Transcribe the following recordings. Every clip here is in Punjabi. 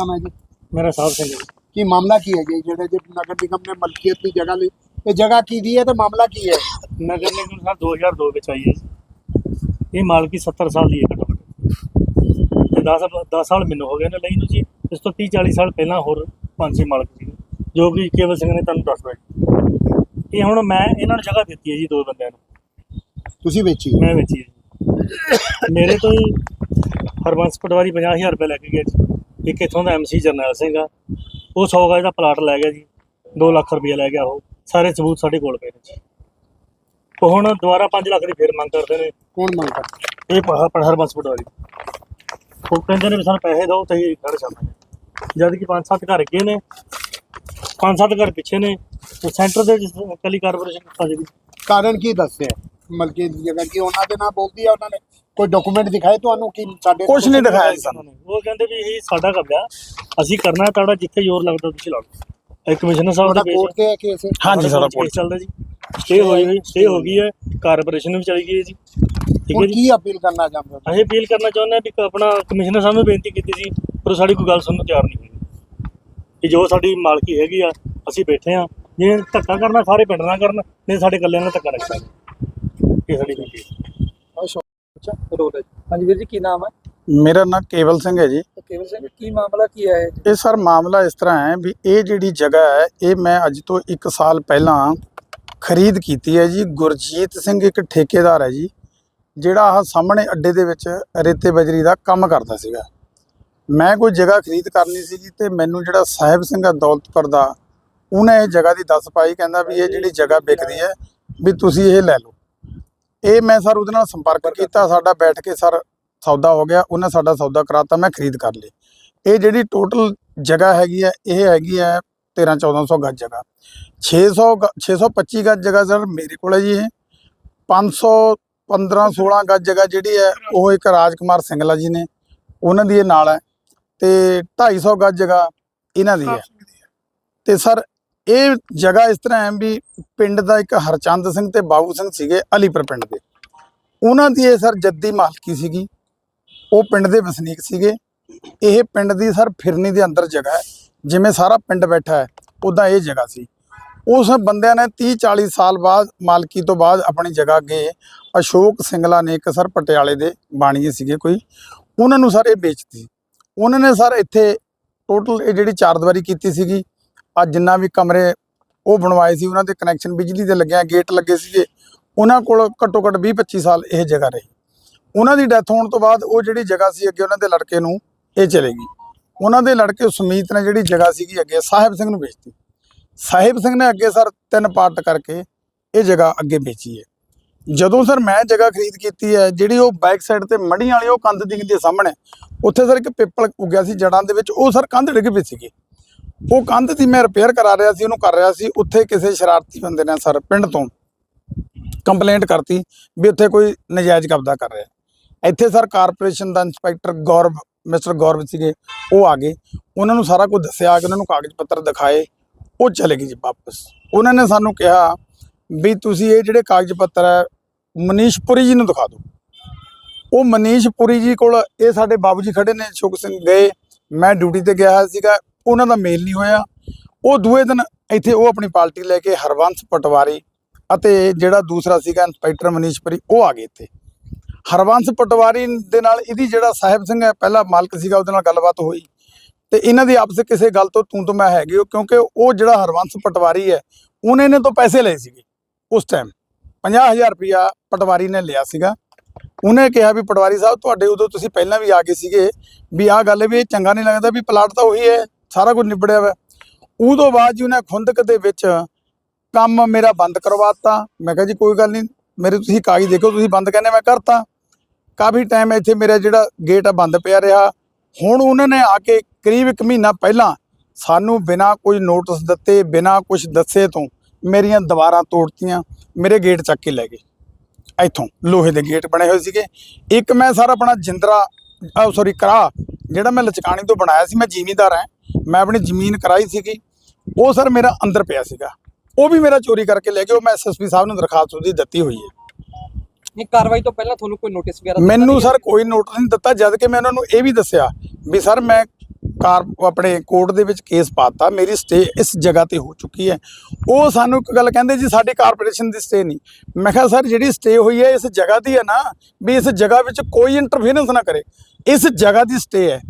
ਨਾਮ ਹੈ ਜੀ? ਮੇਰਾ ਸਾਹਿਬ ਸਿੰਘ ਜੀ ਕੀ ਮਾਮਲਾ ਕੀ ਹੈ ਜੀ? ਜਿਹੜੇ ਜੇ ਨਗਰ ਨਿਗਮ ਨੇ ਮਲਕੀਅਤ ਦੀ ਜਗ੍ਹਾ ਲਈ ਇਹ ਜਗ੍ਹਾ ਕੀ ਦੀ ਹੈ ਤੇ ਮਾਮਲਾ ਕੀ ਹੈ? ਨਗਰ ਨਿਗਮ ਸਾਲ 2002 ਵਿੱਚ ਆਈ ਹੈ ਜੀ। ਇਹ ਮਾਲਕੀ 70 ਸਾਲ ਦੀ ਹੈ ਘੱਟੋ ਘੱਟ। ਤੇ 10 10 ਸਾਲ ਮੈਨੂੰ ਹੋ ਗਏ ਨੇ ਲਈ ਨੂੰ ਜੀ। ਇਸ ਤੋਂ 30 40 ਸਾਲ ਪਹਿਲਾਂ ਹੋਰ ਪੰਜ ਛੇ ਮਾਲਕ ਸੀ ਜੋ ਕਿ ਕੇਵਲ ਸਿੰਘ ਨੇ ਤੁਹਾਨੂੰ ਦੱਸ ਦਿੱਤਾ ਇਹ ਹੁਣ ਮੈਂ ਇਹਨਾਂ ਨੂੰ ਜਗ੍ਹਾ ਦਿੱਤੀ ਹੈ ਜੀ ਦੋ ਬੰਦਿਆਂ ਨੂੰ। ਤੁਸੀਂ ਵੇਚੀ ਮੈਂ ਵੇਚੀ ਹੈ ਜੀ। ਮੇਰੇ ਤੋਂ ਹੀ ਹਰਬੰਸ ਪਟਵਾਰੀ 50000 ਰੁਪਏ ਲੈ ਕੇ ਗਿਆ ਜੀ। ਇੱਕ ਇੱਥੋਂ ਦਾ ਐਮਸੀ ਜਰਨੈਲ ਸਿੰਘ ਆ। ਉਹ 100 ਗਜ ਦਾ ਪਲਾਟ ਲੈ ਗਿਆ ਜੀ। 2 ਲੱਖ ਰੁਪਏ ਲੈ ਗਿਆ ਉਹ। ਸਾਰੇ ਸਬੂਤ ਸਾਡੇ ਕੋਲ ਪਏ ਨੇ ਜੀ। ਉਹ ਹੁਣ ਦੁਬਾਰਾ 5 ਲੱਖ ਦੀ ਫੇਰ ਮੰਗ ਕਰਦੇ ਨੇ। ਕੌਣ ਮੰਗਦਾ? ਇਹ ਪਹਾ ਪਰ ਹਰਬੰਸ ਪਟਵਾਰੀ। ਉਹ ਕਹਿੰਦੇ ਨੇ ਵੀ ਸਾਨੂੰ ਪੈਸੇ ਦਿਓ ਤੇ ਅਸੀਂ ਘਰ ਚੱਲਾਂਗੇ ਜਦ ਕਿ ਪੰਜ ਸੱਤ ਘਰ ਅੱਗੇ ਨੇ। ਪੰਜ ਸੱਤ ਘਰ ਪਿੱਛੇ ਨੇ। ਤੇ ਸੈਂਟਰ ਦੇ ਕਲੀ ਕਾਰਪੋਰੇਸ਼ਨ ਦਿੱਤਾ ਜੀ ਕਾਰਨ ਕੀ ਦੱਸਿਆ? ਮਲਕੀਅਤ ਦੀ ਜਗ੍ਹਾ ਕੀ ਉਹਨਾਂ ਦੇ ਨਾਲ ਬੋਲਦੀ ਹੈ ਉਹਨਾਂ ਨੇ। ਕੋਈ ਡਾਕੂਮੈਂਟ ਦਿਖਾਏ ਤੁਹਾਨੂੰ ਕਿ ਸਾਡੇ ਕੁਛ ਨਹੀਂ ਦਿਖਾਇਆ ਜੀ ਸਾਨੂੰ। ਉਹ ਕਹਿੰਦੇ ਵੀ ਇਹ ਸਾਡਾ ਕਬਜ਼ਾ। ਅਸੀਂ ਕਰਨਾ ਤੁਹਾਡਾ ਜਿੱਥੇ ਜ਼ੋਰ ਲੱਗਦਾ ਤੁਸੀਂ ਲਾ ਲਓ ਇਹ ਕਮਿਸ਼ਨਰ ਸਾਹਿਬ ਦਾ ਕੋਰਟ ਤੇ ਹੈ। ਕੇਸ ਹਾਂਜੀ ਸਾਡਾ ਕੋਲ ਚੱਲਦਾ ਜੀ। ਸਟੇ ਹੋਈ ਹੋਈ ਸਟੇ ਹੋ ਗਈ ਹੈ। ਕਾਰਪੋਰੇਸ਼ਨ ਵੀ ਚਲੀ ਗਈ ਹੈ ਜੀ। ਠੀਕ ਹੈ ਜੀ? ਕੀ ਅਪੀਲ ਕਰਨਾ ਚਾਹੁੰਦੇ ਹੋ? ਅਸੀਂ ਅਪੀਲ ਕਰਨਾ ਚਾਹੁੰਦੇ ਹਾਂ ਵੀ ਆਪਣਾ ਕਮਿਸ਼ਨਰ ਸਾਹਿਬ ਨੂੰ ਬੇਨਤੀ ਕੀਤੀ ਸੀ ਪਰ ਉਹ ਸਾਡੀ ਕੋਈ ਗੱਲ ਸੁਣਨ ਨੂੰ ਤਿਆਰ ਨਹੀਂ ਹੋਈ। ਕਿ ਜੋ ਸਾਡੀ ਮਾਲਕੀ ਹੈਗੀ ਆ ਅਸੀਂ ਬੈਠੇ ਆ ਜੇ ਧੱਕਾ ਕਰਨਾ ਸਾਰੇ ਪਿੰਡ ਨਾਲ ਕਰਨ ਨਹੀਂ ਸਾਡੇ ਇਕੱਲਿਆਂ ਨਾਲ ਧੱਕਾ ਰੱਖਣਾ ਇਹ ਸਾਡੀ ਬੇਨਤੀ ਹੈ ਰੋਲ ਹੈ ਹਾਂਜੀ ਵੀਰ ਜੀ ਕੀ ਨਾਮ ਹੈ? ਮੇਰਾ ਨਾਮ ਕੇਵਲ ਸਿੰਘ ਹੈ ਜੀ। ਤੇ ਕੇਵਲ ਸਿੰਘ ਕੀ ਮਾਮਲਾ ਕੀ ਹੈ ਇਹ ਇਹ ਸਰ ਮਾਮਲਾ ਇਸ ਤਰ੍ਹਾਂ ਹੈ ਵੀ ਇਹ ਜਿਹੜੀ ਜਗ੍ਹਾ ਹੈ ਇਹ ਮੈਂ ਅੱਜ ਤੋਂ 1 ਸਾਲ ਪਹਿਲਾਂ ਖਰੀਦ ਕੀਤੀ ਹੈ ਜੀ। ਗੁਰਜੀਤ ਸਿੰਘ ਇੱਕ ਠੇਕੇਦਾਰ ਹੈ ਜੀ ਜਿਹੜਾ ਆਹ ਸਾਹਮਣੇ ਅੱਡੇ ਦੇ ਵਿੱਚ ਰੇਤੇ ਬਜਰੀ ਦਾ ਕੰਮ ਕਰਦਾ ਸੀਗਾ। ਮੈਂ ਕੋਈ ਜਗ੍ਹਾ ਖਰੀਦ ਕਰਨੀ ਸੀਗੀ ਤੇ ਮੈਨੂੰ ਜਿਹੜਾ ਸਾਹਿਬ ਸਿੰਘ ਆ ਦੌਲਤਪੁਰ ਦਾ ਉਹਨੇ ਇਹ ਜਗ੍ਹਾ ਦੀ ਦੱਸ ਪਾਈ ਕਹਿੰਦਾ ਵੀ ਇਹ ਜਿਹੜੀ ਜਗ੍ਹਾ ਵਿਕਦੀ ਹੈ ਵੀ ਤੁਸੀਂ ਇਹ ਲੈ ਲਓ। ਇਹ ਮੈਂ ਸਰ ਉਹਦੇ ਨਾਲ ਸੰਪਰਕ ਕੀਤਾ ਸਾਡਾ ਬੈਠ ਕੇ ਸਰ ਸੌਦਾ ਹੋ ਗਿਆ ਉਹਨੇ ਸਾਡਾ ਸੌਦਾ ਕਰਾਤਾ ਮੈਂ ਖਰੀਦ ਕਰ ਲਈ। ਇਹ ਜਿਹੜੀ ਟੋਟਲ ਜਗ੍ਹਾ ਹੈਗੀ ਹੈ ਇਹ ਹੈਗੀ ਹੈ 13 1400 ਗੱਜ ਜਗ੍ਹਾ। 600 ਗ- 625 ਗੱਜ ਜਗ੍ਹਾ ਸਰ ਮੇਰੇ ਕੋਲ ਹੈ ਜੀ ਇਹ। 500 15 16 ਗੱਜ ਜਗ੍ਹਾ ਜਿਹੜੀ ਹੈ ਉਹ ਇੱਕ ਰਾਜਕੁਮਾਰ ਸਿੰਗਲਾ ਜੀ ਨੇ ਉਹਨਾਂ ਦੀ ਇਹ ਨਾਲ ਹੈ। ਤੇ 250 ਗੱਜ ਜਗ੍ਹਾ ਇਹਨਾਂ ਦੀ ਹੈ। ਤੇ ਸਰ ਇਹ ਜਗ੍ਹਾ ਇਸ ਤਰ੍ਹਾਂ ਹੈ ਵੀ ਪਿੰਡ ਦਾ ਇੱਕ ਹਰਚੰਦ ਸਿੰਘ ਤੇ ਬਾਬੂ ਸਿੰਘ ਸੀਗੇ ਅਲੀਪੁਰ ਪਿੰਡ ਦੇ। ਉਹਨਾਂ ਦੀ ਇਹ ਸਰ ਜੱਦੀ ਮਾਲਕੀ ਸੀਗੀ। ਉਹ ਪਿੰਡ ਦੇ ਵਸਨੀਕ ਸੀਗੇ। ਇਹ ਪਿੰਡ ਦੀ ਸਰ ਫਿਰਨੀ ਦੇ ਅੰਦਰ ਜਗ੍ਹਾ ਹੈ। ਜਿਵੇਂ ਸਾਰਾ ਪਿੰਡ ਬੈਠਾ ਹੈ ਉਦਾਂ ਇਹ ਜਗ੍ਹਾ ਸੀ। ਉਸ ਬੰਦਿਆਂ ਨੇ 30 40 ਸਾਲ ਬਾਅਦ, ਮਾਲਕੀ ਤੋਂ ਬਾਅਦ ਆਪਣੀ ਜਗ੍ਹਾ ਅੱਗੇ ਅਸ਼ੋਕ ਸਿੰਗਲਾ ਨੇ ਇੱਕ ਸਰ ਪਟਿਆਲੇ ਦੇ ਬਾਣੀਏ ਸੀਗੇ ਕੋਈ। ਉਹਨਾਂ ਨੂੰ ਸਰ ਇਹ ਵੇਚਤੀ। ਉਹਨਾਂ ਨੇ ਸਰ ਇੱਥੇ ਟੋਟਲ ਇਹ ਜਿਹੜੀ ਚਾਰ ਦੀਵਾਰੀ ਕੀਤੀ ਸੀਗੀ ਆ ਜਿੰਨਾ ਵੀ ਕਮਰੇ ਉਹ ਬਣਵਾਏ ਸੀ, ਉਹਨਾਂ ਦੇ ਕਨੈਕਸ਼ਨ ਬਿਜਲੀ ਦੇ ਲੱਗਿਆ ਗੇਟ ਲੱਗੇ ਸੀਗੇ, ਉਹਨਾਂ ਕੋਲ ਘੱਟੋ ਘੱਟ 20 25 ਸਾਲ ਇਹ ਜਗ੍ਹਾ ਰਹੀ। ਉਹਨਾਂ ਦੀ ਡੈਥ ਹੋਣ ਤੋਂ ਬਾਅਦ ਉਹ ਜਿਹੜੀ ਜਗ੍ਹਾ ਸੀ ਅੱਗੇ ਉਹਨਾਂ ਦੇ ਲੜਕੇ ਨੂੰ ਇਹ ਚਲੇਗੀ ਉਹਨਾਂ ਦੇ ਲੜਕੇ ਸੁਮੀਤ ਨੇ ਜਿਹੜੀ ਜਗ੍ਹਾ ਸੀਗੀ ਅੱਗੇ ਸਾਹਿਬ ਸਿੰਘ ਨੂੰ ਵੇਚਤੀ। ਸਾਹਿਬ ਸਿੰਘ ਨੇ ਅੱਗੇ ਸਰ ਤਿੰਨ ਪਾਰਟ ਕਰਕੇ ਇਹ ਜਗ੍ਹਾ ਅੱਗੇ ਵੇਚੀ ਹੈ। ਜਦੋਂ ਸਰ ਮੈਂ ਜਗ੍ਹਾ ਖਰੀਦ ਕੀਤੀ ਹੈ, ਜਿਹੜੀ ਉਹ ਬੈਕ ਸਾਈਡ ਤੇ ਮੜੀਆਂ ਵਾਲੀ ਉਹ ਕੰਧ ਦਿਖਦੀ ਹੈ ਸਾਹਮਣੇ, ਉੱਥੇ ਸਰ ਇੱਕ ਪਿੱਪਲ ਉੱਗਿਆ ਸੀ ਜੜਾਂ ਦੇ ਵਿੱਚ, ਉਹ ਸਰ ਕੰਧ ਡਿੱਗ ਪਈ ਸੀਗੀ। ਉਹ ਕੰਧ ਦੀ ਮੈਂ ਰਿਪੇਅਰ ਕਰਾ ਰਿਹਾ ਸੀ, ਉਹਨੂੰ ਕਰ ਰਿਹਾ ਸੀ। ਉੱਥੇ ਕਿਸੇ ਸ਼ਰਾਰਤੀ ਬੰਦੇ ਨੇ ਸਰ ਪਿੰਡ ਤੋਂ ਕੰਪਲੇਂਟ ਕਰਤੀ ਵੀ ਉੱਥੇ ਕੋਈ ਨਜਾਇਜ਼ ਕਬਜ਼ਾ ਕਰ ਰਿਹਾ। ਇੱਥੇ ਸਰ ਕਾਰਪੋਰੇਸ਼ਨ ਦਾ ਇੰਸਪੈਕਟਰ ਗੌਰਵ ਮਿਸਟਰ ਗੌਰਵ ਸੀਗੇ, ਉਹ ਆ ਗਏ। ਉਹਨਾਂ ਨੂੰ ਸਾਰਾ ਕੁਝ ਦੱਸਿਆ ਕਿ ਉਹਨਾਂ ਨੂੰ ਕਾਗਜ਼ ਪੱਤਰ ਦਿਖਾਏ, ਉਹ ਚਲੇ ਗਏ ਜੀ ਵਾਪਸ। ਉਹਨਾਂ ਨੇ ਸਾਨੂੰ ਕਿਹਾ ਵੀ ਤੁਸੀਂ ਇਹ ਜਿਹੜੇ ਕਾਗਜ਼ ਪੱਤਰ ਹੈ, ਮਨੀਸ਼ ਪੁਰੀ ਜੀ ਨੂੰ ਦਿਖਾ ਦਿਓ। ਉਹ ਮਨੀਸ਼ ਪੁਰੀ ਜੀ ਕੋਲ ਇਹ ਸਾਡੇ ਬਾਬੂ ਜੀ ਖੜੇ ਨੇ ਸੁਖ ਸਿੰਘ ਗਏ। ਮੈਂ ਡਿਊਟੀ ਤੇ ਗਿਆ ਹੋਇਆ ਸੀਗਾ। ਉਹਨਾਂ ਦਾ ਮੇਲ ਨਹੀਂ ਹੋਇਆ। ਉਹ ਦੂਏ ਦਿਨ ਇੱਥੇ ਉਹ ਆਪਣੀ ਪਾਰਟੀ ਲੈ ਕੇ ਹਰਵੰਸ ਪਟਵਾਰੀ ਅਤੇ ਜਿਹੜਾ ਦੂਸਰਾ ਸੀਗਾ ਇੰਸਪੈਕਟਰ ਮਨੀਸ਼ ਪੁਰੀ, ਉਹ ਆ ਗਏ ਇੱਥੇ। ਹਰਵੰਸ ਪਟਵਾਰੀ ਦੇ ਨਾਲ ਇਹਦੀ ਜਿਹੜਾ ਸਾਹਿਬ ਸਿੰਘ ਹੈ, ਪਹਿਲਾ ਮਾਲਕ ਸੀਗਾ, ਉਹਦੇ ਨਾਲ ਗੱਲਬਾਤ ਹੋਈ। ਤੇ ਇਹਨਾਂ ਦੀ ਆਪਸ ਕਿਸੇ ਗੱਲ ਤੋਂ ਤੂੰ ਤੋਂ ਮੈਂ ਹੈਗੀ ਉਹ ਕਿਉਂਕਿ ਉਹ ਜਿਹੜਾ ਹਰਵੰਸ ਪਟਵਾਰੀ ਹੈ, ਉਹਨੇ ਨੇ ਤੋਂ ਪੈਸੇ ਲਏ ਸੀਗੇ ਉਸ ਟਾਈਮ 50000 ਰੁਪਇਆ ਪਟਵਾਰੀ ਨੇ ਲਿਆ ਸੀਗਾ। ਉਹਨੇ ਕਿਹਾ ਵੀ, ਪਟਵਾਰੀ ਸਾਹਿਬ, ਤੁਹਾਡੇ ਉਦੋਂ ਤੁਸੀਂ ਪਹਿਲਾਂ ਵੀ ਆ ਗਏ ਸੀਗੇ ਵੀ ਆਹ ਗੱਲ ਵੀ ਇਹ ਚੰਗਾ ਨਹੀਂ ਲੱਗਦਾ ਵੀ ਪਲਾਟ ਤਾਂ ਉਹੀ ਹੈ। ਸਾਰਾ ਕੁਝ ਨਿਬੜਿਆ ਵਾ। ਉਦੋਂ ਬਾਅਦ ਜੀ ਉਹਨੇ ਖੁੰਦਕ ਦੇ ਵਿੱਚ ਕੰਮ ਮੇਰਾ ਬੰਦ ਕਰਵਾਤਾ। ਮੈਂ ਕਿਹਾ ਜੀ ਕੋਈ ਗੱਲ ਨਹੀਂ, ਮੇਰੇ ਤੁਸੀਂ ਕਾਗਜ਼ ਦੇਖੋ, ਤੁਸੀਂ ਬੰਦ ਕਹਿੰਦੇ ਮੈਂ ਕਰਤਾ। ਕਾਫੀ ਟਾਈਮ ਇੱਥੇ ਮੇਰਾ ਜਿਹੜਾ ਗੇਟ ਆ ਬੰਦ ਪਿਆ ਰਿਹਾ। ਹੁਣ ਉਹਨਾਂ ਨੇ ਆ ਕੇ ਕਰੀਬ ਇੱਕ ਮਹੀਨਾ ਪਹਿਲਾਂ ਸਾਨੂੰ ਬਿਨਾ ਕੋਈ ਨੋਟਿਸ ਦਿੱਤੇ, ਬਿਨਾ ਕੁਝ ਦੱਸੇ ਤੋਂ ਮੇਰੀਆਂ ਦੀਵਾਰਾਂ ਤੋੜਤੀਆਂ, ਮੇਰੇ ਗੇਟ ਚੱਕ ਕੇ ਲੈ ਗਏ। ਇੱਥੋਂ ਲੋਹੇ ਦੇ ਗੇਟ ਬਣੇ ਹੋਏ ਸੀਗੇ। ਇੱਕ ਮੈਂ ਸਾਰਾ ਆਪਣਾ ਜਿੰਦਰਾ ਸੌਰੀ ਕਰਾ ਜਿਹੜਾ ਮੈਂ ਲਚਕਾਣੀ ਤੋਂ ਬਣਾਇਆ ਸੀ, ਮੈਂ ਜ਼ਿਮੀਂਦਾਰ ਹਾਂ। ਮੈਂ ਆਪਣੀ ਜ਼ਮੀਨ ਕਰਾਈ ਸੀਗੀ ਉਹ ਸਰ ਮੇਰਾ ਅੰਦਰ ਪਿਆ ਸੀਗਾ। ਉਹ ਵੀ ਮੇਰਾ ਚੋਰੀ ਕਰਕੇ ਲੈ ਗਏ ਉਹ ਮੈਂ ਐਸਐਸਪੀ ਸਾਹਿਬ ਨੂੰ ਦਰਖਾਸਤ ਉਹਦੀ ਦਿੱਤੀ ਹੋਈ ਹੈ। ਇਹ ਕਾਰਵਾਈ ਤੋਂ ਪਹਿਲਾਂ ਤੁਹਾਨੂੰ ਕੋਈ ਨੋਟਿਸ ਵਗੈਰਾ ਮੈਨੂੰ ਸਰ ਕੋਈ ਨੋਟਿਸ ਨਹੀਂ ਦਿੱਤਾ ਜਦ ਕਿ ਮੈਂ ਉਹਨਾਂ ਨੂੰ ਇਹ ਵੀ ਦੱਸਿਆ ਵੀ ਸਰ ਮੈਂ ਕਾਰ ਆਪਣੇ ਕੋਰਟ ਦੇ ਵਿੱਚ ਕੇਸ ਪਾਤਾ, ਮੇਰੀ ਸਟੇ ਇਸ ਜਗ੍ਹਾ ਤੇ ਹੋ ਚੁੱਕੀ ਹੈ। ਉਹ ਸਾਨੂੰ ਇੱਕ ਗੱਲ ਕਹਿੰਦੇ ਜੀ, ਸਾਡੀ ਕਾਰਪੋਰੇਸ਼ਨ ਦੀ ਸਟੇ ਨਹੀਂ। ਮੈਂ ਕਿਹਾ, ਸਰ, ਜਿਹੜੀ ਸਟੇ ਹੋਈ ਹੈ, ਇਸ ਜਗ੍ਹਾ ਦੀ ਹੈ ਨਾ, ਵੀ ਇਸ ਜਗ੍ਹਾ ਵਿੱਚ ਕੋਈ ਇੰਟਰਫੇਰੈਂਸ ਨਾ ਕਰੇ। ਇਸ ਜਗ੍ਹਾ ਦੀ ਸਟੇ ਹੈ।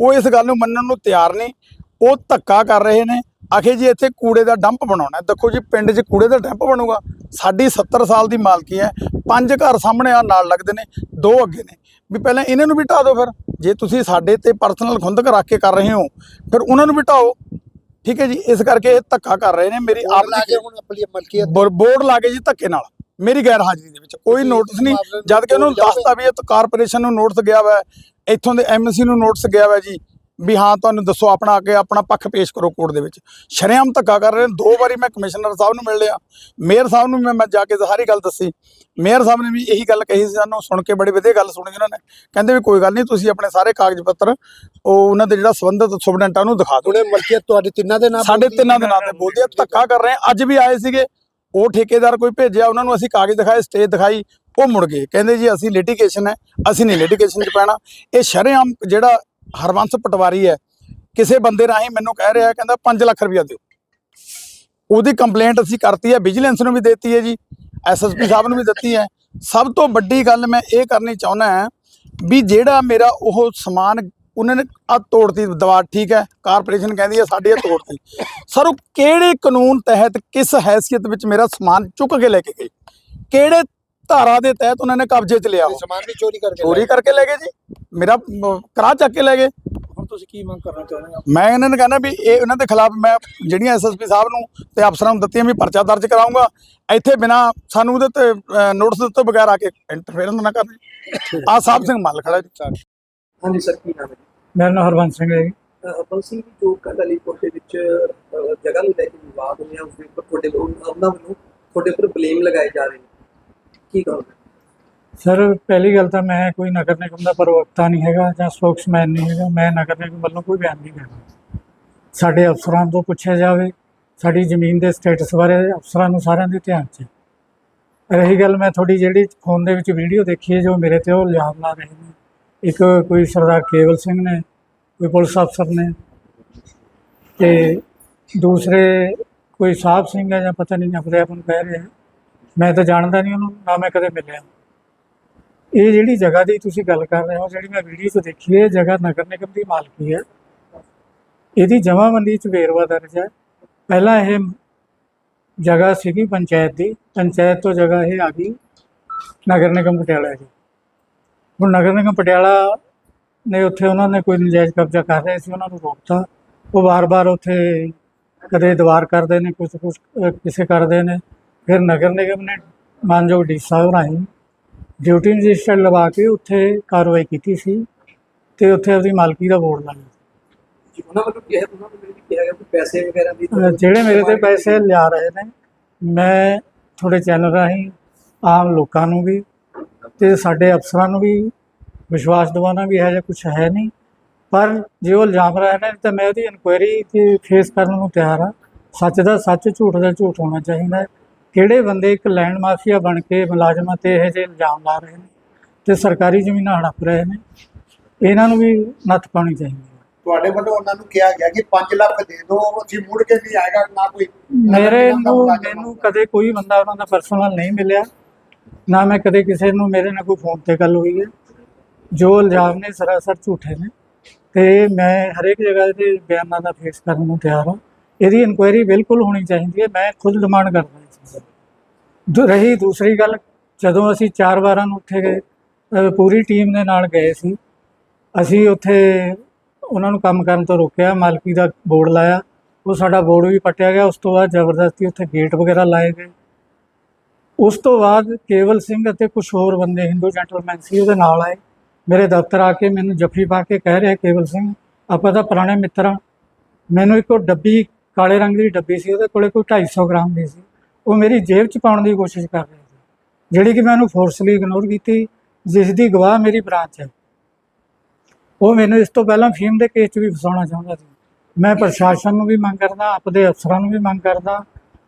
ਉਹ ਇਸ ਗੱਲ ਨੂੰ ਮੰਨਣ ਨੂੰ ਤਿਆਰ ਨਹੀਂ ਉਹ ਧੱਕਾ ਕਰ ਰਹੇ ਨੇ। ਆਖੇ ਜੀ, ਇੱਥੇ ਕੂੜੇ ਦਾ ਡੰਪ ਬਣਾਉਣਾ ਦੇਖੋ ਜੀ, ਪਿੰਡ 'ਚ ਕੂੜੇ ਦਾ ਡੰਪ ਬਣੂਗਾ। ਸਾਡੀ 70 ਸਾਲ ਦੀ ਮਾਲਕੀ ਹੈ। ਪੰਜ ਘਰ ਸਾਹਮਣੇ ਆ, ਨਾਲ ਲੱਗਦੇ ਨੇ। ਦੋ ਅੱਗੇ ਨੇ। ਵੀ ਪਹਿਲਾਂ ਇਹਨਾਂ ਨੂੰ ਵੀ ਢਾਹ ਦਿਓ ਫਿਰ। ਜੇ ਤੁਸੀਂ ਸਾਡੇ ਤੇ ਪਰਸਨਲ ਖੁੰਦਕ ਰੱਖ ਕੇ ਕਰ ਰਹੇ ਹੋ ਫਿਰ ਉਹਨਾਂ ਨੂੰ ਵੀ ਢਾਓ। ਠੀਕ ਹੈ ਜੀ? ਇਸ ਕਰਕੇ ਇਹ ਧੱਕਾ ਕਰ ਰਹੇ ਨੇ ਮੇਰੀ ਆਪ ਆਪ ਲਾ ਕੇ ਹੁਣ ਆਪਣੀ ਮਲਕੀਅਤ ਬੋਰਡ ਲਾ ਕੇ ਜੀ ਧੱਕੇ ਨਾਲ। ਮੇਰੀ ਗੈਰ ਹਾਜ਼ਰੀ ਦੇ ਵਿੱਚ ਕੋਈ ਨੋਟਿਸ ਨਹੀਂ। ਨੂੰ ਜਦ ਕਿ ਉਹਨੂੰ ਜਾਓਗੇ? ਦੱਸਤਾ ਵੀ ਇਹ ਕਾਰਪੋਰੇਸ਼ਨ ਨੂੰ ਨੋਟਿਸ ਗਿਆ ਵਾ ਇੱਥੋਂ ਦੇ ਐਮਸੀ ਨੂੰ ਨੋਟਿਸ ਗਿਆ ਵਾ ਜੀ। ਵੀ ਹਾਂ ਤੁਹਾਨੂੰ ਦੱਸੋ ਆਪਣਾ ਅੱਗੇ ਆਪਣਾ ਪੱਖ ਪੇਸ਼ ਕਰੋ ਕੋਰਟ ਦੇ ਵਿੱਚ। ਸ਼ਰੇਆਮ ਧੱਕਾ ਕਰ ਰਹੇ ਨੇ। ਦੋ ਵਾਰੀ ਮੈਂ ਕਮਿਸ਼ਨਰ ਸਾਹਿਬ ਨੂੰ ਮਿਲ ਲਿਆ। ਮੇਅਰ ਸਾਹਿਬ ਨੂੰ ਮੈਂ- ਜਾ ਕੇ ਸਾਰੀ ਗੱਲ ਦੱਸੀ। ਮੇਅਰ ਸਾਹਿਬ ਨੇ ਵੀ ਇਹੀ ਗੱਲ ਕਹੀ ਸੀ ਸਾਨੂੰ ਸੁਣ ਕੇ ਬੜੀ ਵਧੀਆ ਗੱਲ ਸੁਣੀ ਉਹਨਾਂ ਨੇ। ਕਹਿੰਦੇ ਵੀ ਕੋਈ ਗੱਲ ਨਹੀਂ ਤੁਸੀਂ ਆਪਣੇ ਸਾਰੇ ਕਾਗਜ਼ ਪੱਤਰ ਉਹ ਉਹਨਾਂ ਦੇ ਜਿਹੜਾ ਸੰਬੰਧਿਤ ਸੁਪਰਡੈਂਟਾਂ ਨੂੰ ਦਿਖਾ ਦਿਓ। ਹੁਣੇ ਮਲਕੀਅਤ ਤੁਹਾਡੇ ਤਿੰਨਾਂ ਦੇ ਨਾਮ ਸਾਡੇ ਤਿੰਨਾਂ ਦੇ ਨਾਂ ਤੇ ਬੋਲਦੇ ਆ ਧੱਕਾ ਕਰ ਰਹੇ ਆ। ਅੱਜ ਵੀ ਆਏ ਸੀਗੇ। ਉਹ ਠੇਕੇਦਾਰ ਕੋਈ ਭੇਜਿਆ ਉਹਨਾਂ ਨੂੰ ਅਸੀਂ ਕਾਗਜ਼ ਦਿਖਾਏ ਸਟੇਜ ਦਿਖਾਈ ਉਹ ਮੁੜ ਗਏ। ਕਹਿੰਦੇ ਜੀ ਅਸੀਂ ਲਿਟੀਗੇਸ਼ਨ ਹੈ। ਅਸੀਂ ਨਹੀਂ ਲਿਟੀਗੇਸ਼ਨ 'ਚ ਪੈਣਾ। ਇਹ ਸ਼ਰੇਆਮ ਜਿਹੜਾ ਹਰਵੰਸ ਪਟਵਾਰੀ ਹੈ, ਕਿਸੇ ਬੰਦੇ ਰਾਹੀਂ ਮੈਨੂੰ ਕਹਿ ਰਿਹਾ, ਕਹਿੰਦਾ 5 ਲੱਖ ਰੁਪਇਆ ਦਿਓ। ਉਹਦੀ ਕੰਪਲੇਂਟ ਅਸੀਂ ਕਰਤੀ ਹੈ ਵਿਜੀਲੈਂਸ ਨੂੰ ਵੀ ਦਿੱਤੀ ਹੈ ਜੀ ਐਸਐਸਪੀ ਸਾਹਿਬ ਨੂੰ ਵੀ ਦਿੱਤੀ ਹੈ। ਸਭ ਤੋਂ ਵੱਡੀ ਗੱਲ ਮੈਂ ਇਹ ਕਰਨੀ ਚਾਹੁੰਦਾ ਹਾਂ ਵੀ ਜਿਹੜਾ ਮੇਰਾ ਉਹ ਸਮਾਨ, ਉਹਨਾਂ ਨੇ ਆ ਤੋੜਤੀ ਦੀਵਾਰ ਠੀਕ ਹੈ ਕਾਰਪੋਰੇਸ਼ਨ ਕਹਿੰਦੀ ਹੈ ਸਾਡੀ ਇਹ ਤੋੜਤੀ। ਸਰ, ਉਹ ਕਿਹੜੇ ਕਾਨੂੰਨ ਤਹਿਤ ਕਿਸ ਹੈਸੀਅਤ ਵਿੱਚ ਮੇਰਾ ਸਮਾਨ ਚੁੱਕ ਕੇ ਲੈ ਕੇ ਗਏ? ਕਿਹੜੇ ਧਾਰਾ ਦੇ ਤਹਿਤ ਉਹਨਾਂ ਨੇ ਕਬਜ਼ੇ 'ਚ ਲਿਆ ਉਹ? ਸਮਾਨ ਵੀ ਚੋਰੀ ਕਰਕੇ ਚੋਰੀ ਕਰਕੇ ਲੈ ਗਏ ਜੀ। ਮੇਰਾ ਕਰਾ ਚੱਕ ਕੇ ਲੈ ਗਏ। ਹੁਣ ਤੁਸੀਂ ਕੀ ਮੰਗ ਕਰਨਾ ਚਾਹੁੰਦੇ ਹੋ? ਮੈਂ ਇਹਨਾਂ ਨੂੰ ਕਹਿੰਦਾ ਵੀ ਇਹ ਉਹਨਾਂ ਦੇ ਖਿਲਾਫ ਮੈਂ ਜਿਹੜੀਆਂ ਐਸਐਸਪੀ ਸਾਹਿਬ ਨੂੰ ਤੇ ਅਫਸਰਾਂ ਨੂੰ ਦਿੱਤੀਆਂ ਵੀ ਪਰਚਾ ਦਰਜ ਕਰਾਉਂਗਾ ਇੱਥੇ ਬਿਨਾ ਸਾਨੂੰ ਉਹਦੇ ਤੇ ਨੋਟਿਸ ਦਿੱਤੇ ਬਗੈਰ ਆ ਕੇ ਇੰਟਰਫੇਰੈਂਸ ਨਾ ਕਰਨ। ਆ ਸਾਹਿਬ ਸਿੰਘ ਮੱਲ ਖੜਾ ਜੀ। ਹਾਂਜੀ ਸਰ ਕੀ ਨਾਮ ਹੈ ਮੇਰਾ ਨਾਮ ਹਰਬੰਸ ਸਿੰਘ ਹੈ ਜੀ। ਅਬਲ ਸਿੰਘ ਜੀ ਜੋ ਕੱਲ੍ਹ ਅਲੀਪੁਰ ਦੇ ਵਿੱਚ ਜਗ੍ਹਾ ਨੂੰ ਲੈ ਕੇ ਵਿਵਾਦ ਹੋਇਆ ਉਸ ਦੇ ਉੱਪਰ ਤੁਹਾਡੇ ਲੋਕ ਉਹਨਾਂ ਵੱਲੋਂ ਤੁਹਾਡੇ ਉੱਪਰ ਬਲੇਮ ਲਗਾਏ ਜਾ ਰਹੇ ਨੇ। ਕੀ ਕਹੋਗੇ ਸਰ, ਪਹਿਲੀ ਗੱਲ ਤਾਂ ਮੈਂ ਕੋਈ ਨਗਰ ਨਿਗਮ ਦਾ ਪ੍ਰਵਕਤਾ ਨਹੀਂ ਹੈਗਾ ਜਾਂ ਸਪੋਕਸਮੈਨ ਨਹੀਂ ਹੈਗਾ। ਮੈਂ ਨਗਰ ਨਿਗਮ ਵੱਲੋਂ ਕੋਈ ਬਿਆਨ ਨਹੀਂ ਕਰਦਾ। ਸਾਡੇ ਅਫਸਰਾਂ ਤੋਂ ਪੁੱਛਿਆ ਜਾਵੇ, ਸਾਡੀ ਜ਼ਮੀਨ ਦੇ ਸਟੇਟਸ ਬਾਰੇ ਅਫਸਰਾਂ ਨੂੰ ਸਾਰਿਆਂ ਦੇ ਧਿਆਨ 'ਚ ਰਹੀ ਗੱਲ ਮੈਂ ਤੁਹਾਡੀ ਜਿਹੜੀ ਫੋਨ ਦੇ ਵਿੱਚ ਵੀਡੀਓ ਦੇਖੀ ਹੈ, ਜੋ ਮੇਰੇ ਤੇ ਉਹ ਇਲਜ਼ਾਮ ਲਾ ਰਹੇ ਨੇ। ਇੱਕ ਕੋਈ ਸਰਦਾਰ ਕੇਵਲ ਸਿੰਘ ਨੇ, ਕੋਈ ਪੁਲਿਸ ਅਫਸਰ ਨੇ ਤੇ ਦੂਸਰੇ ਕੋਈ ਸਾਹਿਬ ਸਿੰਘ ਹੈ ਜਾਂ ਪਤਾ ਨਹੀਂ, ਆਪਣੇ ਆਪ ਨੂੰ ਕਹਿ ਰਿਹਾ ਮੈਂ ਤਾਂ ਜਾਣਦਾ ਨਹੀਂ ਉਹਨੂੰ, ਨਾ ਮੈਂ ਕਦੇ ਮਿਲਿਆ। ਇਹ ਜਿਹੜੀ ਜਗ੍ਹਾ ਦੀ ਤੁਸੀਂ ਗੱਲ ਕਰ ਰਹੇ ਹੋ, ਜਿਹੜੀ ਮੈਂ ਵੀਡੀਓ 'ਚ ਦੇਖੀ ਹੈ, ਇਹ ਜਗ੍ਹਾ ਨਗਰ ਨਿਗਮ ਦੀ ਮਾਲਕੀ ਹੈ। ਇਹਦੀ ਜਮ੍ਹਾਂਬੰਦੀ 'ਚ ਵੇਰਵਾ ਦਰਜ ਹੈ। ਪਹਿਲਾਂ ਇਹ ਜਗ੍ਹਾ ਸੀਗੀ ਪੰਚਾਇਤ ਦੀ, ਪੰਚਾਇਤ ਤੋਂ ਜਗ੍ਹਾ ਇਹ ਆ ਗਈ ਨਗਰ ਨਿਗਮ ਪਟਿਆਲਾ ਦੀ। ਹੁਣ ਨਗਰ ਨਿਗਮ ਪਟਿਆਲਾ ਨੇ ਉੱਥੇ ਉਹਨਾਂ ਨੇ ਕੋਈ ਨਜਾਇਜ਼ ਕਬਜ਼ਾ ਕਰ ਰਹੇ ਸੀ ਉਹਨਾਂ ਨੂੰ ਰੋਕਤਾ। ਉਹ ਵਾਰ-ਵਾਰ ਉੱਥੇ ਕਦੇ ਦੀਵਾਰ ਕਰਦੇ ਨੇ ਕੁਝ ਕੁਝ ਕਿਸੇ ਕਰਦੇ ਨੇ। ਫਿਰ ਨਗਰ ਨਿਗਮ ਨੇ ਮਾਨਯੋਗ ਡੀ ਸਾਹਿਬ ਰਾਹੀਂ ਡਿਊਟੀ ਰਜਿਸਟਰ ਲਵਾ ਕੇ ਉੱਥੇ ਕਾਰਵਾਈ ਕੀਤੀ ਸੀ ਤੇ ਉੱਥੇ ਆਪਣੀ ਮਾਲਕੀ ਦਾ ਬੋਰਡ ਲਾਇਆ। ਜੀ ਉਹਨਾਂ ਵੱਲੋਂ ਕਿਹਾ ਉਹਨਾਂ ਵੱਲੋਂ ਵੀ ਕਿਹਾ ਗਿਆ ਕਿ ਪੈਸੇ ਵਗੈਰਾ ਅਹ ਜਿਹੜੇ ਮੇਰੇ ਤੇ ਪੈਸੇ ਲਿਆ ਰਹੇ ਨੇ ਮੈਂ ਤੁਹਾਡੇ ਚੈਨਲ ਰਾਹੀਂ ਆਮ ਲੋਕਾਂ ਨੂੰ ਵੀ ਤੇ ਸਾਡੇ ਅਫਸਰਾਂ ਨੂੰ ਵੀ ਵਿਸ਼ਵਾਸ ਦਿਵਾਉਣਾ ਵੀ ਹੈ ਜਾਂ ਕੁਝ ਹੈ ਨਹੀਂ। ਪਰ ਜੇ ਉਹ ਇਲਜ਼ਾਮ ਰਹੇ ਨੇ ਤਾਂ ਮੈਂ ਉਹਦੀ ਇਨਕੁਆਇਰੀ ਫੇਸ ਕਰਨ ਨੂੰ ਤਿਆਰ ਹਾਂ। ਸੱਚ ਦਾ ਸੱਚ ਝੂਠ ਦਾ ਝੂਠ ਹੋਣਾ ਚਾਹੀਦਾ ਹੈ। ਕਿਹੜੇ ਬੰਦੇ ਇੱਕ ਲੈਂਡ ਮਾਫੀਆ ਬਣ ਕੇ ਮੁਲਾਜ਼ਮਾਂ ਤੇ ਇਹੋ ਜਿਹੇ ਇਲਜ਼ਾਮ ਲਾ ਰਹੇ ਨੇ ਤੇ ਸਰਕਾਰੀ ਜ਼ਮੀਨਾਂ ਹੜਪ ਰਹੇ ਨੇ ਇਹਨਾਂ ਨੂੰ ਵੀ ਨੱਥ ਪਾਉਣੀ ਚਾਹੀਦੀ ਹੈ। ਤੁਹਾਡੇ ਵੱਲੋਂ ਉਹਨਾਂ ਨੂੰ ਕਿਹਾ ਗਿਆ ਕਿ 5 ਲੱਖ ਦੇ ਦਿਓ ਅਸੀਂ ਮੁੜ ਕੇ ਨਹੀਂ ਆਏਗਾ ਨਾ ਕੋਈ ਮੇਰੇ ਨੂੰ ਮੈਨੂੰ ਕਦੇ ਕੋਈ ਬੰਦਾ ਉਹਨਾਂ ਦਾ ਪਰਸਨਲ ਨਹੀਂ ਮਿਲਿਆ ਨਾ ਮੈਂ ਕਦੇ ਕਿਸੇ ਨੂੰ ਮੇਰੇ ਨਾਲ ਕੋਈ ਫੋਨ ਤੇ ਗੱਲ ਹੋਈ ਹੈ। ਜੋ ਇਲਜ਼ਾਮ ਨੇ ਸਰਾਸਰ ਝੂਠੇ ਨੇ ਤੇ ਮੈਂ ਹਰੇਕ ਜਗ੍ਹਾ ਤੇ ਬਿਆਨਾਂ ਦਾ ਫੇਸ ਕਰਨ ਨੂੰ ਤਿਆਰ ਹਾਂ। ਇਹਦੀ ਇਨਕੁਆਇਰੀ ਬਿਲਕੁਲ ਹੋਣੀ ਚਾਹੀਦੀ ਹੈ ਮੈਂ ਖੁਦ ਡਿਮਾਂਡ ਕਰਦਾ ਰਹੀ ਦੂਸਰੀ ਗੱਲ, ਜਦੋਂ ਅਸੀਂ ਚਾਰ ਵਾਰਾਂ ਨੂੰ ਉੱਥੇ ਗਏ ਪੂਰੀ ਟੀਮ ਦੇ ਨਾਲ ਗਏ ਸੀ। ਅਸੀਂ ਉੱਥੇ ਉਹਨਾਂ ਨੂੰ ਕੰਮ ਕਰਨ ਤੋਂ ਰੋਕਿਆ, ਮਾਲਕੀ ਦਾ ਬੋਰਡ ਲਾਇਆ। ਉਹ ਸਾਡਾ ਬੋਰਡ ਵੀ ਪੱਟਿਆ ਗਿਆ। ਉਸ ਤੋਂ ਬਾਅਦ ਜ਼ਬਰਦਸਤੀ ਉੱਥੇ ਗੇਟ ਵਗੈਰਾ ਲਾਏ ਗਏ। ਉਸ ਤੋਂ ਬਾਅਦ ਕੇਵਲ ਸਿੰਘ ਅਤੇ ਕੁਝ ਹੋਰ ਬੰਦੇ ਹਿੰਦੂ ਜੈਂਟਲਮੈਨ ਸੀ, ਉਹਦੇ ਨਾਲ ਆਏ। ਮੇਰੇ ਦਫ਼ਤਰ ਆ ਕੇ ਮੈਨੂੰ ਜੱਫੀ ਪਾ ਕੇ ਕਹਿ ਰਿਹਾ, ਕੇਵਲ ਸਿੰਘ, ਆਪਾਂ ਤਾਂ ਪੁਰਾਣੇ ਮਿੱਤਰ ਹਾਂ। ਮੈਨੂੰ ਇੱਕ ਉਹ ਡੱਬੀ, ਕਾਲੇ ਰੰਗ ਦੀ ਡੱਬੀ ਸੀ, ਉਹਦੇ ਕੋਲੇ ਕੋਈ 250 ਗ੍ਰਾਮ ਦੀ ਸੀ। ਉਹ ਮੇਰੀ ਜੇਬ 'ਚ ਪਾਉਣ ਦੀ ਕੋਸ਼ਿਸ਼ ਕਰ ਰਿਹਾ ਸੀ। ਜਿਹੜੀ ਕਿ ਮੈਂ ਉਹਨੂੰ ਫੋਰਸਲੀ ਇਗਨੋਰ ਕੀਤੀ ਜਿਸ ਦੀ ਗਵਾਹ ਮੇਰੀ ਬ੍ਰਾਂਚ ਹੈ। ਉਹ ਮੈਨੂੰ ਇਸ ਤੋਂ ਪਹਿਲਾਂ ਫੀਮ ਦੇ ਕੇਸ 'ਚ ਵੀ ਫਸਾਉਣਾ ਚਾਹੁੰਦਾ ਸੀ। ਮੈਂ ਪ੍ਰਸ਼ਾਸਨ ਨੂੰ ਵੀ ਮੰਗ ਕਰਦਾ ਆਪਦੇ ਅਫਸਰਾਂ ਨੂੰ ਵੀ ਮੰਗ ਕਰਦਾ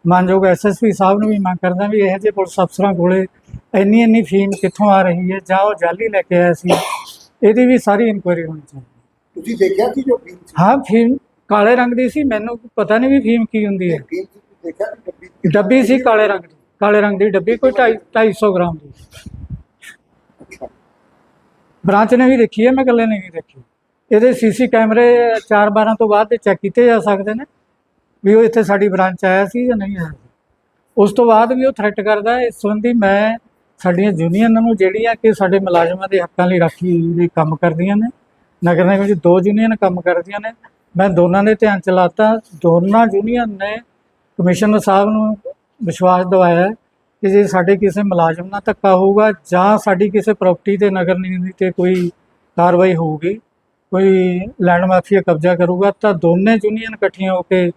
ਮਾਨਯੋਗ ਐਸਐਸਪੀ ਸਾਹਿਬ ਨੂੰ ਵੀ ਮੰਗ ਕਰਦਾ ਵੀ ਇਹੋ ਜਿਹੇ ਪੁਲਿਸ ਅਫਸਰਾਂ ਕੋਲੇ ਇੰਨੀ ਇੰਨੀ ਫੀਮ ਕਿੱਥੋਂ ਆ ਰਹੀ ਹੈ ਜਾਂ ਉਹ ਜਾਲੀ ਲੈ ਕੇ ਆਇਆ ਸੀ। ਇਹਦੀ ਵੀ ਸਾਰੀ ਇਨਕੁਆਇਰੀ ਹੋਣੀ ਚਾਹੀਦੀ ਤੁਸੀਂ ਦੇਖਿਆ ਸੀ ਜੋ ਫੀਮ ਹਾਂ ਫੀਮ ਕਾਲੇ ਰੰਗ ਦੀ ਸੀ ਮੈਨੂੰ ਪਤਾ ਨਹੀਂ ਵੀ ਫੀਮ ਕੀ ਹੁੰਦੀ ਹੈ। ਦੇਖਿਆ ਸੀ ਡੱਬੀ ਸੀ ਕਾਲੇ ਰੰਗ ਦੀ, ਕਾਲੇ ਰੰਗ ਦੀ ਡੱਬੀ, ਕੋਈ 250 ਗ੍ਰਾਮ ਦੀ। ਬ੍ਰਾਂਚ ਨੇ ਵੀ ਦੇਖੀ ਹੈ, ਮੈਂ ਇਕੱਲੇ ਨੇ ਵੀ ਦੇਖੀ। ਇਹਦੇ ਸੀਸੀ ਕੈਮਰੇ 4-12 ਤੋਂ ਬਾਅਦ ਚੈੱਕ ਕੀਤੇ ਜਾ ਸਕਦੇ ਨੇ ਵੀ ਉਹ ਇੱਥੇ ਸਾਡੀ ਬ੍ਰਾਂਚ ਆਇਆ ਸੀ ਜਾਂ ਨਹੀਂ ਆਇਆ ਸੀ। ਉਸ ਤੋਂ ਬਾਅਦ ਵੀ ਉਹ ਥ੍ਰੈਟ ਕਰਦਾ ਇਸ ਸੰਬੰਧੀ ਮੈਂ ਸਾਡੀਆਂ ਯੂਨੀਅਨ ਨੂੰ ਜਿਹੜੀਆਂ ਕਿ ਸਾਡੇ ਮੁਲਾਜ਼ਮਾਂ ਦੇ ਹੱਕਾਂ ਲਈ ਰਾਖੀ ਲਈ ਕੰਮ ਕਰਦੀਆਂ ਨੇ, ਨਗਰ ਨਿਗਮ ਵਿੱਚ ਦੋ ਯੂਨੀਅਨ ਕੰਮ ਕਰਦੀਆਂ ਨੇ, ਮੈਂ ਦੋਨਾਂ ਦੇ ਧਿਆਨ ਚ ਲਾਤਾ, ਦੋਨਾਂ ਯੂਨੀਅਨ ਨੇ ਕਮਿਸ਼ਨਰ ਸਾਹਿਬ ਨੂੰ ਵਿਸ਼ਵਾਸ ਦਿਵਾਇਆ ਹੈ ਕਿ ਜੇ ਸਾਡੇ ਕਿਸੇ ਮੁਲਾਜ਼ਮ ਨਾਲ ਧੱਕਾ ਹੋਊਗਾ ਜਾਂ ਸਾਡੀ ਕਿਸੇ ਪ੍ਰਾਪਰਟੀ ਤੇ ਨਗਰ ਨਿਗਮ ਦੀ ਤੇ ਕੋਈ ਕਾਰਵਾਈ ਹੋਊਗੀ ਕੋਈ ਲੈਂਡ ਮਾਫੀਆ ਕਬਜ਼ਾ ਕਰੂਗਾ ਤਾਂ ਦੋਨੇ ਯੂਨੀਅਨ ਇਕੱਠੀਆਂ ਹੋ ਕੇ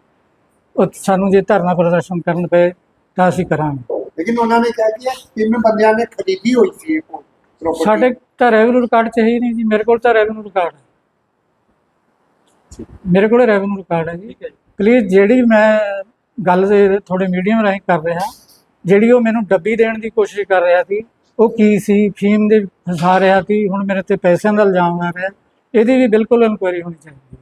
ਸਾਨੂੰ ਜੇ ਧਰਨਾ ਪ੍ਰਦਰਸ਼ਨ ਕਰਨ ਪਏ ਤਾਂ ਅਸੀਂ ਕਰਾਂਗੇ। ਲੇਕਿਨ ਉਹਨਾਂ ਨੇ ਕਿਹਾ ਕਿ ਤਿੰਨ ਬੰਦਿਆਂ ਨੇ ਖਰੀਦੀ ਹੋਈ ਸੀ ਇਹ property। ਸਾਡੇ ਤਾਂ ਰੈਵਨਿਊ ਰਿਕਾਰਡ ਚ ਹੈ ਹੀ ਨਹੀਂ ਜੀ ਮੇਰੇ ਕੋਲ ਤਾਂ ਰੈਵਨਿਊ ਰਿਕਾਰਡ ਹੈ। ਮੇਰੇ ਕੋਲ ਰੈਵਨਿਊ ਰਿਕਾਰਡ ਹੈ ਜੀ। ਪਲੀਜ਼ ਜਿਹੜੀ ਮੈਂ ਗੱਲ ਦੇ ਥੋੜੇ ਮੀਡੀਅਮ ਰਾਹੀਂ ਕਰ ਰਿਹਾ। ਜਿਹੜੀ ਉਹ ਮੈਨੂੰ ਡੱਬੀ ਦੇਣ ਦੀ ਕੋਸ਼ਿਸ਼ ਕਰ ਰਿਹਾ ਸੀ, ਉਹ ਕੀ ਸੀ? ਫੀਮ ਦੇ ਫਸਾ ਰਿਹਾ ਸੀ ਹੁਣ ਮੇਰੇ ਤੇ ਪੈਸਿਆਂ ਦਾ ਇਲਜ਼ਾਮ ਲਾ ਰਿਹਾ। ਇਹਦੀ ਵੀ ਬਿਲਕੁਲ ਇਨਕੁਆਇਰੀ ਹੋਣੀ ਚਾਹੀਦੀ ਹੈ।